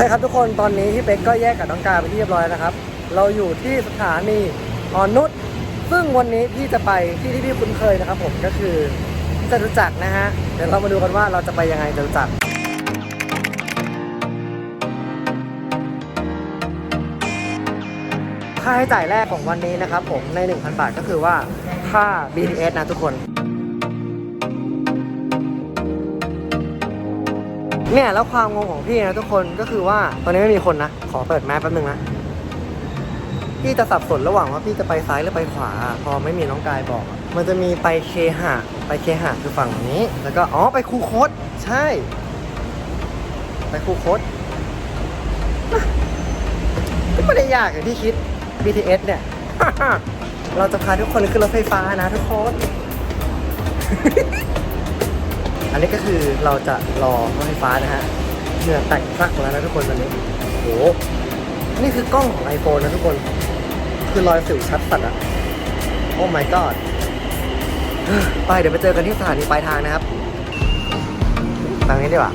เคครับทุกคนตอนนี้พี่เป๊กก็แยกกับน้องกาไปที่เรียบร้อยแล้วนะครับ เราอยู่ที่สถานีอ่อนนุชซึ่งวันนี้พี่จะไปที่ที่พี่คุ้นเคยนะครับ ผมก็คือจตุจักรนะฮะเดี๋ยวเรามาดูกันว่าเราจะไปยังไงจตุจักรค่าใช้จ่ายแรกของวันนี้นะครับผมใน 1,000 บาทก็คือว่าค่า BTS นะทุกคน เนี่ยแล้วความงงของพี่นะทุกคนก็คือว่าตอนนี้ไม่มีคนนะขอเปิดแมปแป๊บนึงนะพี่จะสับสนระหว่างว่าพี่จะไปซ้ายหรือไปขวา พอไม่มีน้องกายบอก มันจะมีไปเคหะไปเคหะคือฝั่งนี้ แล้วก็อ๋อไปคูโคตใช่ ไปคูโคตก็ไม่ได้ยากอย่างที่คิด BTS เนี่ย เราจะพาทุกคนขึ้นรถไฟฟ้านะทุกคน อันนี้ก็คือเราจะรอรถไฟฟ้านะฮะเหงื่อแตกพรักแล้วนะทุกคนตอนนี้โอ้โหนี่คือกล้องของ iPhone นะทุกคน คือรอยสิวชัดสัดอะโอ้ my god ไปเดี๋ยวไปเจอกันที่สถานีปลายทางนะครับทางนี้ดีกว่า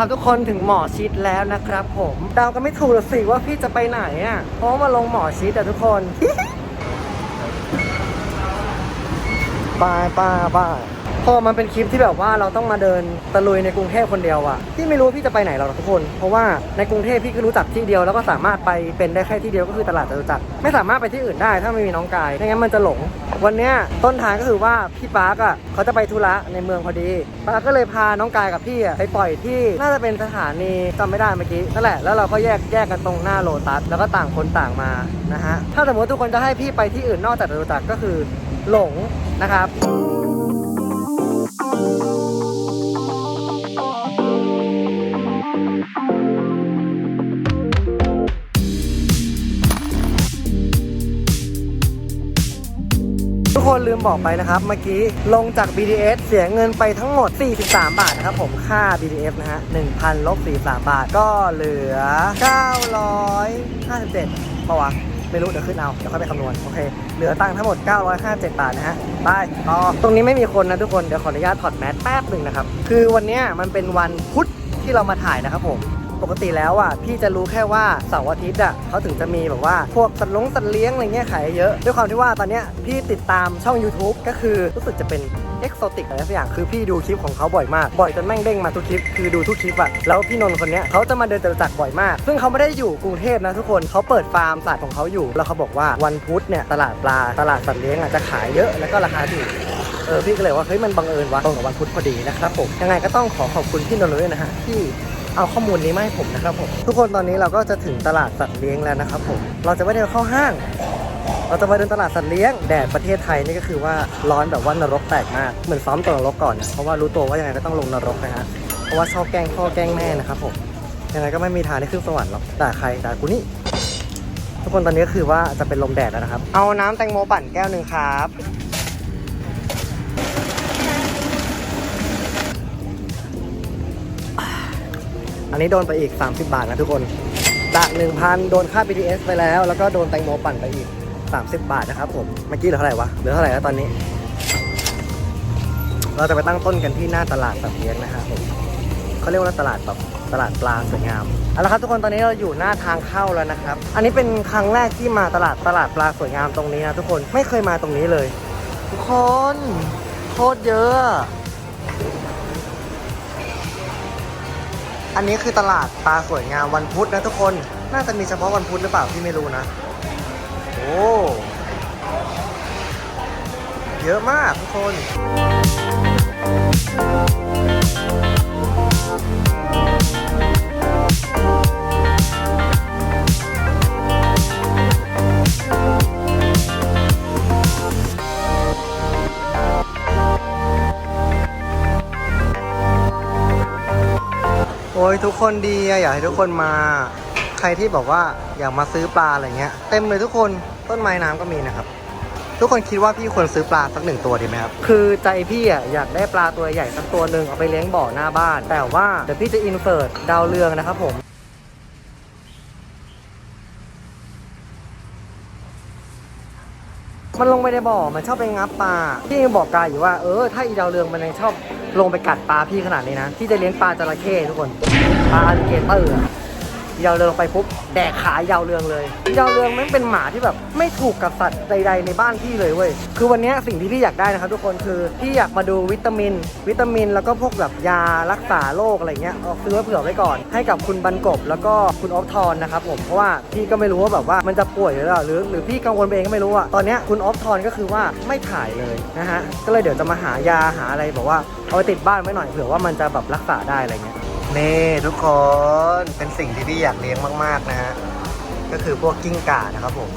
เอาละครับทุกคนถึงหมอชิดแล้วนะครับผมเดากันไม่ถูกหรอกสิว่าพี่จะไปไหนอะเพราะมาลงหมอชิดอะทุกคนบายบายบาพอมันเป็นคลิปที่แบบว่าเราต้องมาเดินตะลุยในกรุงเทพคนเดียวอะพี่ไม่รู้ว่าพี่จะไปไหนหรอกทุกคน เพราะว่าในกรุงเทพพี่ก็รู้จักที่เดียวแล้วก็สามารถไปเป็นได้แค่ที่เดียวก็คือตลาดจตุจักรไม่สามารถไปที่อื่นได้ถ้าไม่มีน้องกายไม่งั้นมันจะหลง วันเนี้ยต้นทางก็คือว่าพี่ปาร์กอะเขาจะไปธุระในเมืองพอดีปาร์กก็เลยพาน้องกายกับพี่อะไปปล่อยที่น่าจะเป็นสถานีจำไม่ได้เมื่อกี้นั่นแหละแล้วเราก็แยกแยกกันตรงหน้าโลตัสแล้วก็ต่างคนต่างมานะฮะถ้าสมมติทุกคนจะให้พี่ไปที่อื่นนอกจากโลตัสก็คือหลงนะครับ คนลืมบอกไปนะครับเมื่อกี้ลงจาก BTS เสียเงินไปทั้งหมด 43 บาทนะครับผมค่า BTS นะฮะ1,000ลบ43 บาทก็เหลือ 957ปะวะไม่รู้เดี๋ยวขึ้นเอาเดี๋ยวค่อยไปคำนวณโอเคเหลือตังค์ทั้งหมด 957 บาทนะฮะไปต่อตรงนี้ไม่มีคนนะทุกคนเดี๋ยวขออนุญาตถอดแมสแป๊บหนึ่งนะครับคือวันนี้มันเป็นวันพุธที่เรามาถ่ายนะครับผม ปกติแล้วอะพี่จะรู้แค่ว่าเสาร์อาทิตย์อะเขาถึงจะมีแบบว่าพวกสัตว์ลงสัตว์เลี้ยงอะไรเงี้ยขายเยอะ ด้วยความที่ว่าตอนเนี้ยพี่ติดตามช่อง YouTube ก็คือรู้สึกจะเป็นเอ็กโซติกอะไรสักอย่างคือพี่ดูคลิปของเขาบ่อยมาก บ่อยจนแม่งเด้งมาทุกคลิปคือดูทุกคลิปอะแล้วพี่นนท์คนเนี้ยเขาจะมาเดินจตุจักรบ่อยมาก ซึ่งเขาไม่ได้อยู่กรุงเทพนะทุกคนเขาเปิดฟาร์มสัตว์ของเขาอยู่ แล้วเขาบอกว่าวันพุธเนี่ยตลาดปลาตลาดสัตว์เลี้ยงอะจะขายเยอะแล้วก็ราคาถูกเออพี่ก็เลยว่าเฮ้ยมันบังเอิญวะตรงกับวันพุธพอดีนะครับผมยังไงก็ต้องขอขอบคุณพี่นนท์ด้วยนะฮะที่ เอาข้อมูลนี้มาให้ผมนะครับผมทุกคนตอนนี้เราก็จะถึงตลาดสัตว์เลี้ยงแล้วนะครับผมเราจะไม่ได้เข้าห้าง เราจะมาเดินตลาดสัตว์เลี้ยงแดดประเทศไทยนี่ก็คือว่าร้อนแบบว่านรกแตกมากเหมือนซ้อมตัวนรกก่อนนะเพราะว่ารู้ตัวว่ายังไงก็ต้องลงนรกนะฮะเพราะว่าชอบแกล้งพ่อแกล้งแม่นะครับผมยังไงก็ไม่มีทางได้ขึ้นสวรรค์หรอกด่าใครด่ากูนี่ทุกคนตอนนี้ก็คือว่าจะเป็นลมแดดแล้วนะครับ เอาน้ำแตงโมปั่นแก้วหนึ่งครับ อันนี้โดนไปอีก 30 บาทนะทุกคน จาก 1,000 โดนค่า BTS ไปแล้ว แล้วก็โดนแตงโมปั่นไปอีก 30 บาทนะครับผม เมื่อกี้เหลือเท่าไหร่วะ เหลือเท่าไหร่แล้วตอนนี้ เราจะไปตั้งต้นกันที่หน้าตลาดสัตเลี้ยงนะครับผมเขาเรียกว่าตลาดแบบตลาดปลาสวยงามเอาละครับทุกคนตอนนี้เราอยู่หน้าทางเข้าแล้วนะครับ อันนี้เป็นครั้งแรกที่มาตลาดตลาดปลาสวยงามตรงนี้นะทุกคนไม่เคยมาตรงนี้เลย ทุกคนโคตรเยอะ อันนี้คือตลาดปลาสวยงามวันพุธนะทุกคน น่าจะมีเฉพาะวันพุธหรือเปล่าที่ไม่รู้นะ โอ้ เยอะมากทุกคน อ้ยทุกคนดีอะอยากให้ทุกคนมา ใครที่บอกว่าอยากมาซื้อปลาอะไรเงี้ยเต็มเลยทุกคนต้นไม้น้ำก็มีนะครับ ทุกคนคิดว่าพี่ควรซื้อปลาสักหนึ่งตัวดีไหมครับคือใจพี่อะอยากได้ปลาตัวใหญ่สักตัวหนึ่งเอาไปเลี้ยงบ่อหน้าบ้าน แต่ว่าเดี๋ยวพี่จะอินเสิร์ตดาวเรืองนะครับผม มันลงไปในบ่อ มันชอบไปงับปลา พี่ยังบอกกายอยู่ว่า เออ ถ้าอีดาวเรืองมันยังชอบลงไปกัดปลาพี่ขนาดนี้นะพี่จะเลี้ยงปลาจระเข้ทุกคน ปลาอลิเกเตอร์ อะอีดาวเรืองไปปุ๊บแดกขายาวเรืองเลยอีดาวเรืองมันเป็นหมาที่แบบไม่ถูกกับสัตว์ใด ๆ ในบ้านพี่เลยเว้ยคือวันนี้สิ่งที่พี่อยากได้นะครับทุกคนคือพี่อยากมาดูวิตามิน วิตามิน แล้วก็พวกแบบยารักษาโรคอะไรเงี้ยเอาซื้อเผื่อไว้ก่อน ให้กับคุณบันกบแล้วก็คุณออฟทอนนะครับผมเพราะว่าพี่ก็ไม่รู้ว่าแบบว่ามันจะป่วยหรือเปล่าหรือหรือพี่กังวลไปเองก็ไม่รู้อะตอนนี้คุณออฟทอนก็คือว่าไม่ถ่ายเลยนะฮะก็เลยเดี๋ยวจะมาหายาหาอะไรแบบว่าเอาไปติดบ้านไว้หน่อยเผื่อว่ามันจะแบบรักษาได้อะไรเงี้ย นี่ทุกคนเป็นสิ่งที่พี่อยากเลี้ยงมาก ๆ นะฮะ ก็คือพวกกิ้งก่านะครับผม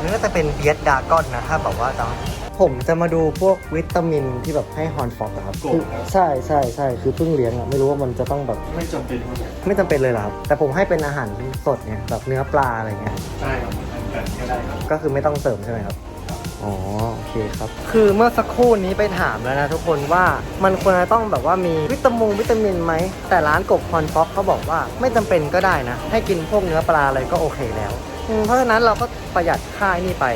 นี่ก็จะเป็นเบียดดากอนนะ ถ้าแบบว่าจำผมจะมาดูพวกวิตามินที่แบบให้ฮอนฟอกอะครับกบคือใช่ใช่ใช่คือเพิ่งเลี้ยงอะไม่รู้ว่ามันจะต้องแบบไม่จำเป็นว่าไม่จำเป็นเลยเหรอครับ แต่ผมให้เป็นอาหารสดเนี่ยแบบเนื้อปลาอะไรเงี้ยได้ครับแบบก็ได้ครับก็คือไม่ต้องเสริมใช่ไหมครับ อ๋อโอเคครับ คือเมื่อสักครู่นี้ไปถามแล้วนะทุกคนว่ามันควรจะต้องแบบว่ามีวิตามินวิตามินไหม แต่ร้านกบคอนฟ็อกเขาบอกว่าไม่จำเป็นก็ได้นะ ให้กินพวกเนื้อปลาอะไรก็โอเคแล้ว เพราะฉะนั้นเราก็ประหยัดค่านี่ไป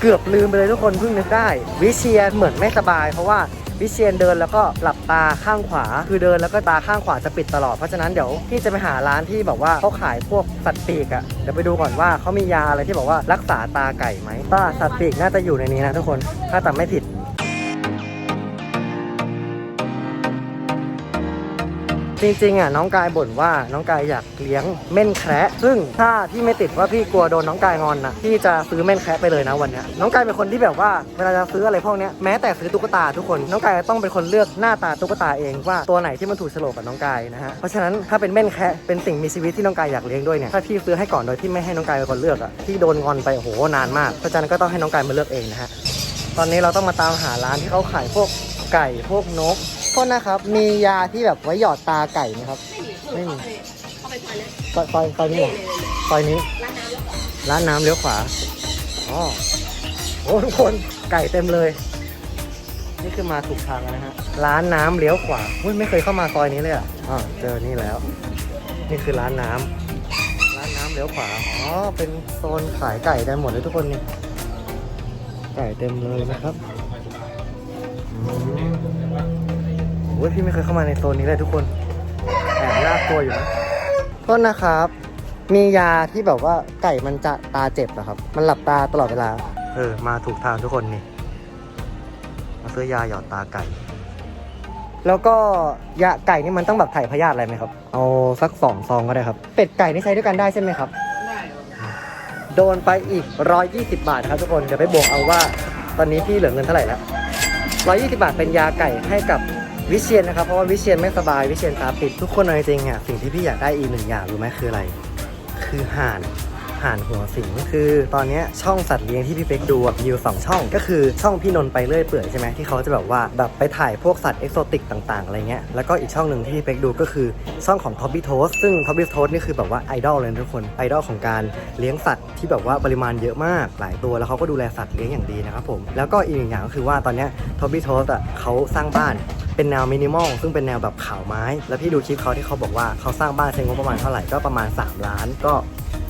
เกือบลืมไปเลยทุกคนเพิ่งนึกได้ วิเชียนเหมือนไม่สบาย เพราะว่า วิเชียนเดินแล้วก็หลับตาข้างขวา คือเดินแล้วก็ตาข้างขวาจะปิดตลอด เพราะฉะนั้นเดี๋ยวพี่จะไปหาร้านที่แบบว่าเขาขายพวกสัตว์ปีกอะ่ะเดี๋ยวไปดูก่อนว่าเขามียาอะไรที่บอกว่ารักษาตาไก่ไหมตาสัตว์ปีกน่าจะอยู่ในนี้นะทุกคนถ้าจำไม่ผิด จริงๆอะน้องกายบ่นว่าน้องกายอยากเลี้ยงเม่นแคระซึ่งถ้าพี่ไม่ติดว่าพี่กลัวโดนน้องกายงอนนะพี่จะซื้อเม่นแคระไปเลยนะวันนี้น้องกายเป็นคนที่แบบว่าเวลาจะซื้ออะไรพวกเนี้ยแม้แต่ซื้อตุ๊กตาทุกคนน้องกายต้องเป็นคนเลือกหน้าตาตุ๊กตาเองว่าตัวไหนที่มันถูกโฉลกกับน้องกายนะฮะเพราะฉะนั้นถ้าเป็นเม่นแคระเป็นสิ่งมีชีวิตที่น้องกายอยากเลี้ยงด้วยเนี่ยถ้าพี่ซื้อให้ก่อนโดยที่ไม่ให้น้องกายเป็นคนเลือกอะพี่โดนงอนไปโอ้โหนานมากเพราะฉะนั้นก็ต้องให้น้องกายมาเลือกเองนะฮะตอนนี้เราต้องมาตามหาร้านที่เขาขายพวกไก่พวกนก ษนะครับ มียาที่แบบไว้หยอดตาไก่ไหมครับ ไม่มี เข้าไปซอยเลยซอยซอยซอยนี้เหรอซอยนี้ ร้านน้ำแล้วก็ร้านน้ำเลี้ยวขวา อ๋อโอ้ทุกคนไก่เต็มเลย นี่คือมาถูกทางแล้วนะฮะ ร้านน้ำเลี้ยวขวาอุ้ยไม่เคยเข้ามาซอยนี้เลยอะอ๋อเจอนี่แล้ว นี่คือร้านน้ำร้านน้ำเลี้ยวขวา อ๋อ เป็นโซนขายไก่ได้หมดเลยทุกคนนี่ ไก่เต็มเลยนะครับอืม โอ้ยพี่ไม่เคยเข้ามาในโซนนี้เลยทุกคนแอบน่ากลัวอยู่นะโทษนะครับ มียาที่แบบว่าไก่มันจะตาเจ็บเหรอครับ มันหลับตาตลอดเวลา เออ มาถูกทางทุกคนนี่ มาซื้อยาหยอดตาไก่ แล้วก็ยาไก่นี่มันต้องแบบถ่ายพยาธิอะไรไหมครับ เอาสักสองซองก็ได้ครับ เป็ดไก่นี่ใช้ด้วยกันได้ใช่ไหมครับได้ครับโดนไปอีก 120 บาทนะครับทุกคน เดี๋ยวไปบวกเอาว่า ตอนนี้พี่เหลือเงินเท่าไหร่แล้ว 120 บาทเป็นยาไก่ให้กับ วิเชียนนะครับเพราะว่าวิเชียนไม่สบายวิเชียนตาปิดทุกคนเอาจริงๆอะสิ่งที่พี่อยากได้อีกหนึ่งอย่างรู้ไหมคืออะไร คือห่านห่านหัวสิงคือตอนนี้ช่องสัตว์เลี้ยงที่พี่เป๊กดูมีอยู่สองช่อง ก็คือช่องพี่นนท์ไปเรื่อยเปื่อยใช่ไหมที่เขาจะแบบว่าแบบไปถ่ายพวกสัตว์เอกโซติกต่างๆอะไรเงี้ยแล้วก็อีกช่องหนึ่งที่พี่เป๊กดูก็คือช่องของท็อปปี้โทสซึ่งท็อปปี้โทสนี่คือแบบว่าไอดอลเลยทุกคนไอดอลของการเลี้ยงสัตว์ที่แบบว่าปริมาณเยอะมากหลายตัวแล้วเขาก็ดูแลสัตว์เลี้ยงอย่างดีนะครับผมแล้วก็อีกหนึ่งอย่างก็คือว่าตอนนี้ท็อปปี้โทสอะเขาสร้างบ้าน เป็นแนวมินิมอลซึ่งเป็นแนวแบบขาวไม้ แล้วพี่ดูคลิปเขาที่เขาบอกว่าเขาสร้างบ้านใช้งบประมาณเท่าไหร่ก็ประมาณ 3 ล้าน ก็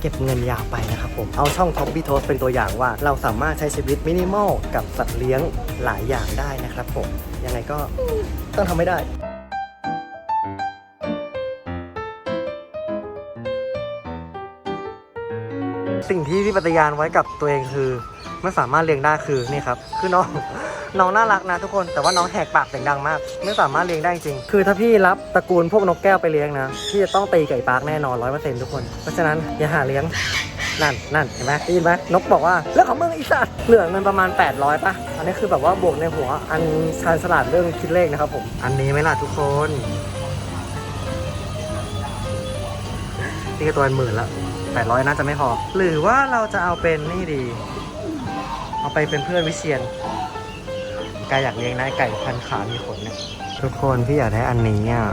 เก็บเงินยาวไปนะครับผม เอาช่องท็อปปี้โทสเป็นตัวอย่างว่า เราสามารถใช้ชีวิตมินิมอลกับสัตว์เลี้ยงหลายอย่างได้นะครับผม ยังไงก็ต้องทำไม่ได้ สิ่งที่พี่ปฏิญาณไว้กับตัวเองคือไม่สามารถเลี้ยงได้คือนี่ครับ คือน้องน้องน่ารักนะทุกคนแต่ว่าน้องแหกปากเสียงดังมาก ไม่สามารถเลี้ยงได้จริง คือถ้าพี่รับตระกูลพวกนกแก้วไปเลี้ยงนะพี่จะต้องตีไก่ปากแน่นอนร้อยเปอร์เซ็นต์ทุกคน เพราะฉะนั้นอย่าหาเลี้ยงนั่นนั่นเห็นไหมได้ยินไหมนกบอกว่าเรื่องของมึงอีสัตว์เหลือเงินประมาณ 800ป่ะ อันนี้คือแบบว่าบวกในหัว อันชาญฉลาดเรื่องคิดเลขนะครับผม อันนี้ไหมล่ะทุกคน นี่ก็ตัวเป็นหมื่นละ 800 น่าจะไม่พอ หรือว่าเราจะเอาเป็นนี่ดี เอาไปเป็นเพื่อนวิเชียนกายอยากเลี้ยงนะไก่พันขามีขนเนี่ยทุกคนพี่อยากได้อันนี้อะ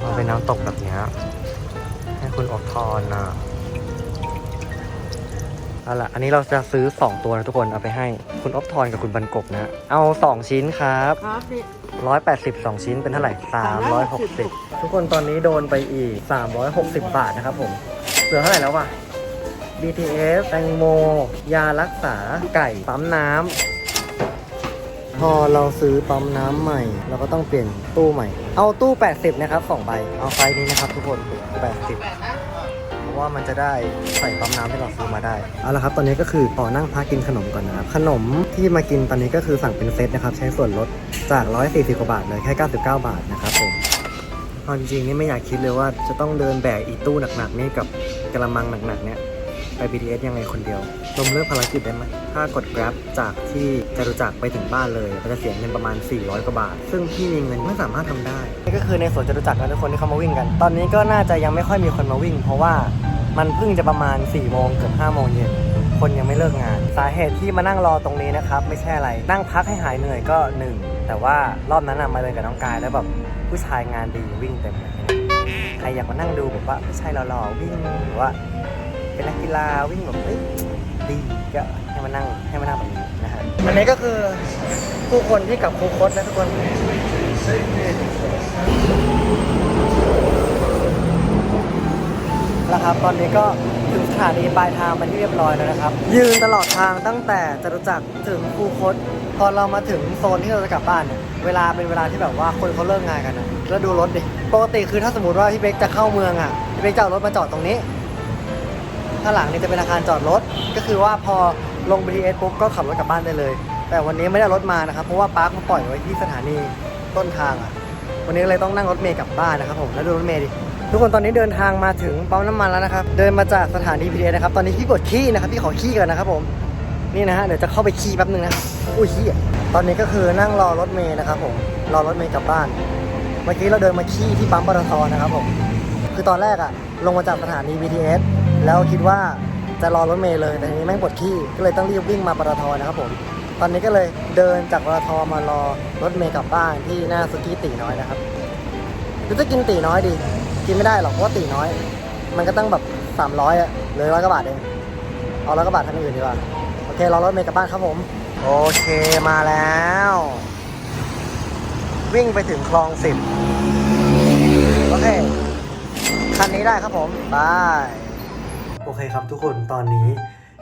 เอาเป็นน้ำตกแบบเนี้ยให้คุณอบทอนนะเอาล่ะ อันนี้เราจะซื้อ 2 ตัวนะทุกคนเอาไปให้คุณอ๊อฟทอนกับคุณบันกบนะ เอา 2 ชิ้นครับครับพี่180 2ชิ้นเป็นเท่าไหร่360ทุกคนตอนนี้โดนไปอีก360บาทนะครับผม เหลือเท่าไหร่แล้ววะ BTS แตงโม ยารักษาไก่ปั๊มน้ำพอเราซื้อปั๊มน้ำใหม่ เราก็ต้องเปลี่ยนตู้ใหม่ เอาตู้ 80 นะครับ2ใบ เอาไฟนี้นะครับทุกคน 80 เพราะว่ามันจะได้ใส่ปั๊มน้ำที่เราซื้อมาได้ เอาละครับ ตอนนี้ก็คือต่อนั่งพักกินขนมก่อนนะครับ ขนมที่มากินตอนนี้ก็คือสั่งเป็นเซตนะครับ ใช้ส่วนลดจาก 140กว่าบาทเลยแค่ 99 บาทนะครับผมตอนจริงนี่ไม่อยากคิดเลยว่าจะต้องเดินแบกอีตู้หนักๆนี่กับ กระมังหนักๆเนี่ยไป BTS ยังไงคนเดียวลมเลือกภารกิจได้ไหม ถ้ากด Grab จากที่จตุจักไปถึงบ้านเลยมันจะเสียเงินประมาณ 400 กว่าบาท ซึ่งพี่มีเงินไม่สามารถทำได้ นี่ก็คือในสวนจตุจักรนะทุกคนที่เขามาวิ่งกัน ตอนนี้ก็น่าจะยังไม่ค่อยมีคนมาวิ่ง เพราะว่ามันเพิ่งจะประมาณ4ี่โมงเกือบห้าโมงเย็น คนยังไม่เลิกงาน สาเหตุที่มานั่งรอตรงนี้นะครับไม่ใช่อะไร นั่งพักให้หายเหนื่อยก็หนึ่ง แต่ว่ารอบนั้นน่ะมาเลยกับน้องกายแล้วแบบผู้ชายงานดีวิ่งเต็มเลย รอยากมานั่งดูแบบว่าผู้ชายหล่อๆวิ่งหรือว่าเป็นนักกีฬาวิ่งแบบเฮ้ยดีก็ให้มานั่งให้มานั่งแบบนี้นะฮะอันนี้ก็คือผู้คนที่กับครูโคตนะทุกคนแล้วครับตอนนี้ก็ถึงสถานีปลายทางเป็นที่เรียบร้อยแล้วนะครับ ยืนตลอดทางตั้งแต่จตุจักรถึงคูคตพอเรามาถึงโซนที่เราจะกลับบ้านเนี่ยเวลาเป็นเวลาที่แบบว่าคนเขาเลิกงานกันนะแล้วดูรถดิ ปกติคือถ้าสมมติว่าพี่เบกจะเข้าเมืองอะพี่เบกจะเอารถมาจอดตรงนี้ข้างหลังนี่จะเป็นอาคารจอดรถ ก็คือว่าพอลง BTS ปุ๊บก็ขับรถกลับบ้านได้เลย แต่วันนี้ไม่ได้รถมานะครับ เพราะว่าปาร์คมาปล่อยไว้ที่สถานีต้นทางอะ วันนี้เลยต้องนั่งรถเมย์กลับบ้านนะครับผม แล้วดูรถเมย์ดิ ทุกคนตอนนี้เดินทางมาถึงปั๊มน้ำมันแล้วนะครับ เดินมาจากสถานี BTS นะครับ ตอนนี้พี่ปวดขี้นะครับ พี่ขอขี้ก่อนนะครับผม นี่นะฮะ เดี๋ยวจะเข้าไปขี้แป๊บนึงนะ อุ้ยขี้อะตอนนี้ก็คือนั่งรอรถเมย์นะครับผม รอรถเมย์กลับบ้าน มื่อกี้เราเดินมาขี้ที่ปั๊มปตทนะครับผม คือตอนแรกอะลงมาจากสถานี BTS แล้วคิดว่าจะรอรถเมล์เลย แต่ทีนี้แม่งปวดขี้ ก็เลยต้องรีบวิ่งมาปตทนะครับผม ตอนนี้ก็เลยเดินจากปตทมารอรถเมล์กลับบ้านที่หน้าสุกี้ตีน้อยนะครับหรือจะกินตีน้อยดี กินไม่ได้หรอกเพราะว่าตีน้อย มันก็ต้องแบบ300อะเลยร้อยกว่าบาทเอง เอาร้อยกว่าบาททางอื่นดีกว่า โอเครอรถเมล์กลับบ้านครับผม โอเคมาแล้ว วิ่งไปถึงคลองสิบโอเค คันนี้ได้ครับผมบายโอเคครับทุกคนตอนนี้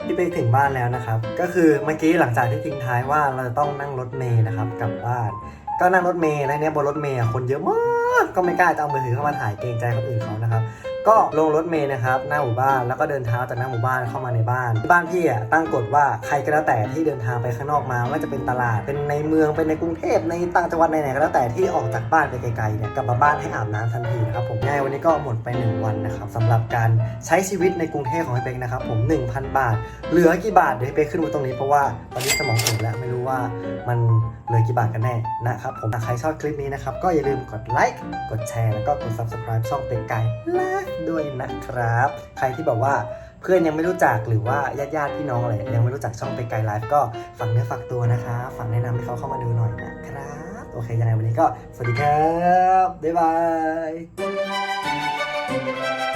พี่เป๊กถึงบ้านแล้วนะครับ ก็คือเมื่อกี้หลังจากที่ทิ้งท้ายว่าเราจะต้องนั่งรถเมย์นะครับกลับบ้าน ก็นั่งรถเมย์แล้วเนี้ยบนรถเมย์คนเยอะมาก ก็ไม่กล้าจะเอามือถือเข้ามาถ่ายเกรงใจคนอื่นเขานะครับ ก็ลงรถเมล์นะครับหน้าหมู่บ้านแล้วก็เดินเท้าจากหน้าหมู่บ้านเข้ามาในบ้าน บ้านพี่อะตั้งกฎว่าใครก็แล้วแต่ที่เดินทางไปข้างนอกมาว่าจะเป็นตลาดเป็นในเมืองเป็นในกรุงเทพในต่างจังหวัดไหนๆก็แล้วแต่ที่ออกจากบ้านไปไกลๆเนี่ยกลับมาบ้านให้อาบน้ำทันทีนะครับผมง่ายวันนี้ก็หมดไปหนึ่งวันนะครับสำหรับการใช้ชีวิตในกรุงเทพของพี่เป๊กนะครับผม1,000 บาท เหลือกี่บาทเดี๋ยวพี่เป๊กขึ้นไว้ตรงนี้เพราะว่าตอนนี้สมองอุ่นแล้วไม่รู้ว่ามันเหลือกี่บาทกันแน่นะครับผมถ้าใครชอบคลิปนี้นะครับก็อย่าลืมกดไลค์กดแชร์แล้วก็กด subscribe ช่องเป็กไก่ลฟ์ด้วยนะครับ ใครที่บอกว่าเพื่อนยังไม่รู้จักหรือว่าญาติญาติๆพี่น้องอะไรยังไม่รู้จักช่องไปไกลไลฟ์ก็ฝากเนื้อฝากตัวนะครับฝากแนะนำให้เขาเข้ามาดูหน่อยนะครับ โอเคยังไงวันนี้ก็สวัสดีครับ บ๊ายบาย